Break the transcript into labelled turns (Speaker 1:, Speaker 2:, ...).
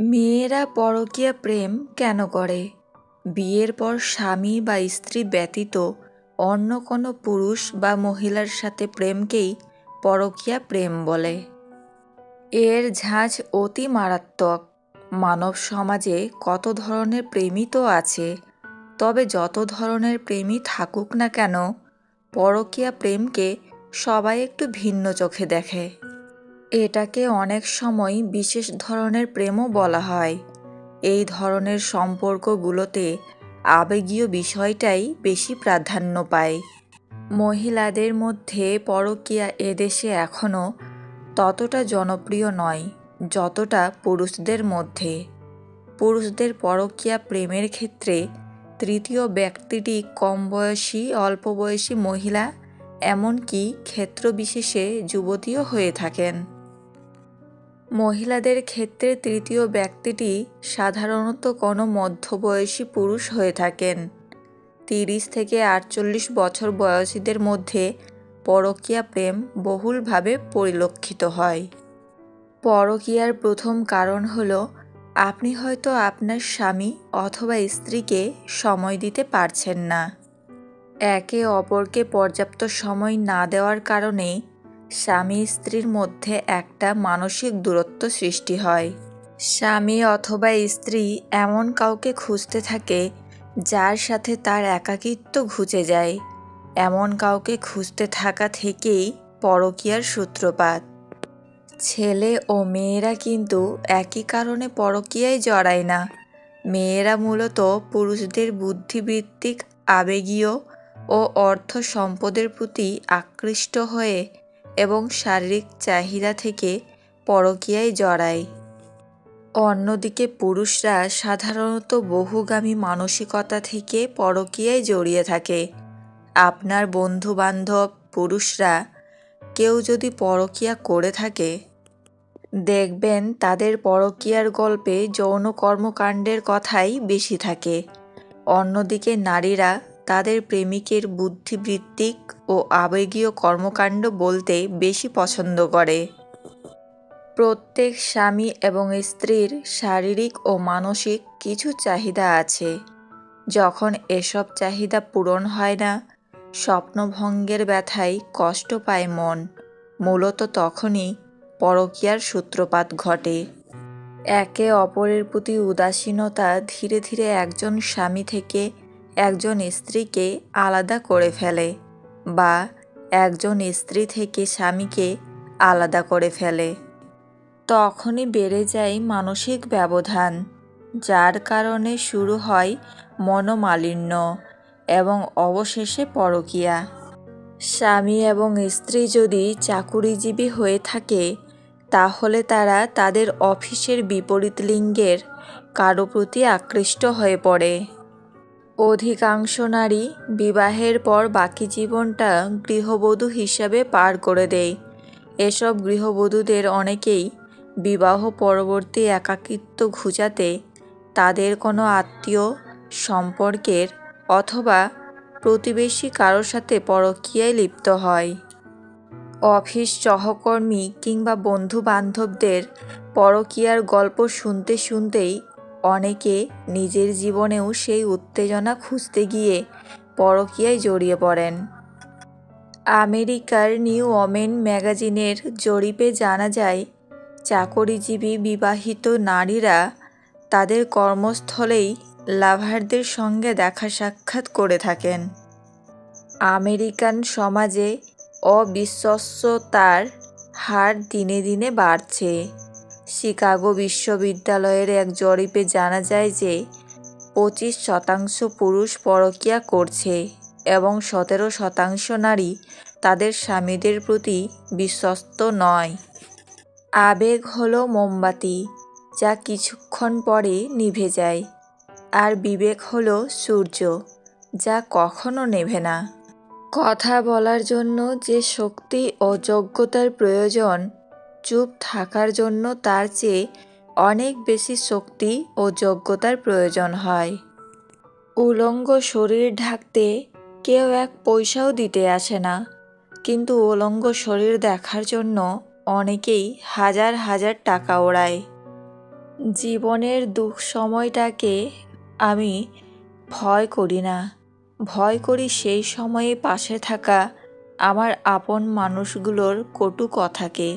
Speaker 1: মেয়েরা পরকীয়া প্রেম কেন করে? বিয়ের পর স্বামী বা স্ত্রী ব্যতীত অন্য কোনো পুরুষ বা মহিলার সাথে প্রেমকেই পরকীয়া প্রেম বলে। এর ঝাঁজ অতি মারাত্মক। মানব সমাজে কত ধরনের প্রেমই তো আছে, তবে যত ধরনের প্রেমই থাকুক না কেন, পরকীয়া প্রেমকে সবাই একটু ভিন্ন চোখে দেখে। এটাকে অনেক সময় বিশেষ ধরনের প্রেমও বলা হয়। এই ধরনের সম্পর্কগুলোতে আবেগীয় বিষয়টাই বেশি প্রাধান্য পায়। মহিলাদের মধ্যে পরকীয়া এদেশে এখনও ততটা জনপ্রিয় নয়, যতটা পুরুষদের মধ্যে। পুরুষদের পরকীয়া প্রেমের ক্ষেত্রে তৃতীয় ব্যক্তিটি কম বয়সী, অল্প বয়সী মহিলা, এমনকি ক্ষেত্রবিশেষে যুবতীও হয়ে থাকেন। মহিলাদের ক্ষেত্রে তৃতীয় ব্যক্তিটি সাধারণত কোনো মধ্যবয়সী পুরুষ হয়ে থাকেন। তিরিশ থেকে আটচল্লিশ বছর বয়সীদের মধ্যে পরকীয়া প্রেম বহুলভাবে পরিলক্ষিত হয়। পরকীয়ার প্রথম কারণ হল, আপনি হয়তো আপনার স্বামী অথবা স্ত্রীকে সময় দিতে পারছেন না। একে অপরকে পর্যাপ্ত সময় না দেওয়ার কারণে স্বামী স্ত্রীর মধ্যে একটা মানসিক দূরত্ব সৃষ্টি হয়। স্বামী অথবা স্ত্রী এমন কাউকে খুঁজতে থাকে যার সাথে তার একাকিত্ব ঘুচে যায়। এমন কাউকে খুঁজতে থাকা থেকেই পরকীয়ার সূত্রপাত। ছেলে ও মেয়েরা কিন্তু একই কারণে পরকীয়ায় জড়ায় না। মেয়েরা মূলত পুরুষদের বুদ্ধিবৃত্তিক, আবেগীয় ও অর্থ সম্পদের প্রতি আকৃষ্ট হয়ে এবং শারীরিক চাহিদা থেকে পরকীয়ায় জড়ায়। অন্যদিকে পুরুষরা সাধারণত বহুগামী মানসিকতা থেকে পরকীয়ায় জড়িয়ে থাকে। আপনার বন্ধু বান্ধব পুরুষরা কেউ যদি পরকীয়া করে থাকে, দেখবেন তাদের পরকীয়ার গল্পে যৌন কর্মকাণ্ডের কথাই বেশি থাকে। অন্যদিকে নারীরা তাদের প্রেমিকের বুদ্ধিবৃত্তিক ও আবেগীয় কর্মকাণ্ড বলতে বেশি পছন্দ করে। প্রত্যেক স্বামী এবং স্ত্রীর শারীরিক ও মানসিক কিছু চাহিদা আছে। যখন এসব চাহিদা পূরণ হয় না, স্বপ্নভঙ্গের ব্যথায় কষ্ট পায় মন। মূলত তখনই পরকীয়ার সূত্রপাত ঘটে। একে অপরের প্রতি উদাসীনতা ধীরে ধীরে একজন স্বামী থেকে একজন স্ত্রীকে আলাদা করে ফেলে বা একজন স্ত্রী থেকে স্বামীকে আলাদা করে ফেলে। তখনই বেড়ে যায় মানসিক ব্যবধান, যার কারণে শুরু হয় মনোমালিন্য এবং অবশেষে পরকীয়া। স্বামী এবং স্ত্রী যদি চাকুরিজীবী হয়ে থাকে, তাহলে তারা তাদের অফিসের বিপরীত লিঙ্গের কারও প্রতি আকৃষ্ট হয়ে পড়ে। অধিকাংশ নারী বিবাহের পর বাকি জীবনটা গৃহবধূ হিসাবে পার করে দেয়। এসব গৃহবধূদের অনেকেই বিবাহ পরবর্তী একাকিত্ব ঘুচাতে তাদের কোনো আত্মীয় সম্পর্কের অথবা প্রতিবেশী কারোর সাথে পরকীয়ায় লিপ্ত হয়। অফিস সহকর্মী কিংবা বন্ধু বান্ধবদের পরকীয়ার গল্প শুনতে শুনতেই অনেকে নিজের জীবনেও সেই উত্তেজনা খুঁজতে গিয়ে পরকীয়ায় জড়িয়ে পড়েন। আমেরিকার নিউ ওমেন ম্যাগাজিনের জরিপে জানা যায়, চাকরিজীবী বিবাহিত নারীরা তাদের কর্মস্থলেই লাভারদের সঙ্গে দেখা সাক্ষাৎ করে থাকেন। আমেরিকান সমাজে অবিশ্বস্ততার হার দিনে দিনে বাড়ছে। শিকাগো বিশ্ববিদ্যালয়ের এক জরিপে জানা যায় যে পঁচিশ শতাংশ পুরুষ পরকীয়া করছে এবং সতেরো শতাংশ নারী তাদের স্বামীদের প্রতি বিশ্বস্ত নয়। আবেগ হলো মোমবাতি, যা কিছুক্ষণ পরে নিভে যায়, আর বিবেক হলো সূর্য, যা কখনো নেভে না। কথা বলার জন্য যে শক্তি ও যোগ্যতার প্রয়োজন চুপ থাকার জন্য তার চেয়ে অনেক বেশি শক্তি ও যোগ্যতার প্রয়োজন হয়। উলঙ্গ শরীর ঢাকতে কেউ এক পয়সাও দিতে আসে না। কিন্তু উলঙ্গ শরীর দেখার জন্য অনেকেই হাজার হাজার টাকা ওড়ায়। জীবনের দুঃখ সময়টাকে আমি ভয় করি না। ভয় করি সেই সময়ে পাশে থাকা আমার আপন মানুষগুলোর কটু কথাকে।